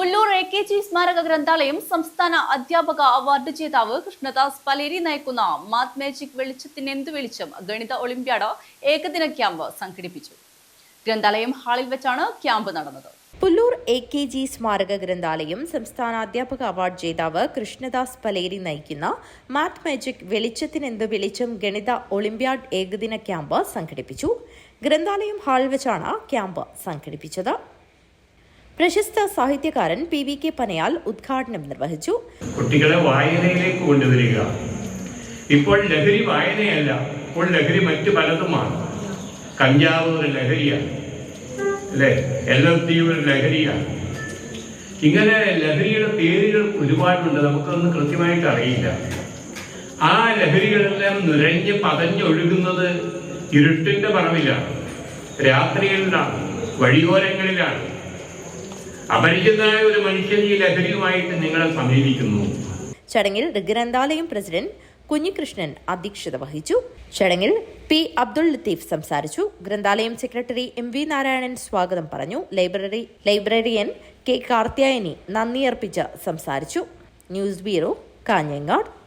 Pullur A K G സ്മാരക ഗ്രന്ഥാലയം സംസ്ഥാന അധ്യാപക അവാർഡ് ജേതാവ് കൃഷ്ണദാസ് പലേരി നയിക്കുന്ന മാത് മാജിക് വെളിച്ചത്തിന് എന്ത് വെളിച്ചം? ഗണിത ഒളിമ്പ്യാഡ് ഏകദിന ക്യാമ്പ് സംഘടിപ്പിച്ചു. ഗ്രന്ഥാലയം ഹാളിൽ വെച്ചാണ് ക്യാമ്പ് നടന്നത്. പുല്ലൂർ എ കെ ജി സ്മാരക ഗ്രന്ഥാലയം സംസ്ഥാന അധ്യാപക അവാർഡ് ജേതാവ് കൃഷ്ണദാസ് പലേരി നയിക്കുന്ന മാത് മാജിക് വെളിച്ചത്തിനെന്ത് വെളിച്ചം? ഗണിത ഒളിമ്പ്യാഡ് ഏകദിന ക്യാമ്പ് സംഘടിപ്പിച്ചു. ഗ്രന്ഥാലയം ഹാളിൽ വെച്ചാണ് ക്യാമ്പ് സംഘടിപ്പിച്ചത്. പ്രശസ്ത സാഹിത്യകാരൻ പി വി കെ പനയാൽ ഉദ്ഘാടനം നിർവഹിച്ചു. കുട്ടികളെ വായനയിലേക്ക് കൊണ്ടുവരിക. ഇപ്പോൾ ലഹരി വായനയല്ല ഇപ്പോൾ ലഹരി മറ്റു പലതുമാണ്. കഞ്ചാവ് ഒരു ലഹരിയാണ് അല്ലേ? എൽ എൽ ടി ഒരു ലഹരിയാണ്. ഇങ്ങനെ ലഹരിയുടെ പേരുകൾ ഒരുപാടുണ്ട് നമുക്കൊന്ന് കൃത്യമായിട്ട് അറിയില്ല. ആ ലഹരികളെല്ലാം നുരഞ്ഞ് പതഞ്ഞൊഴുകുന്നത് ഇരുട്ടിന്റെ പറവിലാണ് രാത്രികളിലാണ് വഴിയോരങ്ങളിലാണ്. അപരിചിതനായ ഒരു മനുഷ്യൻ ഈ ലഹരിയുമായിട്ട് നിങ്ങളെ സമീപിക്കുന്നു. ചടങ്ങിൽ ഗ്രന്ഥാലയം പ്രസിഡന്റ് കുഞ്ഞികൃഷ്ണൻ അധ്യക്ഷത വഹിച്ചു. ചടങ്ങിൽ പി അബ്ദുൾ ലത്തീഫ് സംസാരിച്ചു. ഗ്രന്ഥാലയം സെക്രട്ടറി എം വി നാരായണൻ സ്വാഗതം പറഞ്ഞു. ലൈബ്രറി ലൈബ്രറിയൻ കെ കാർത്യായനി നന്ദി അർപ്പിച്ച് സംസാരിച്ചു. News bureau Kanhangad.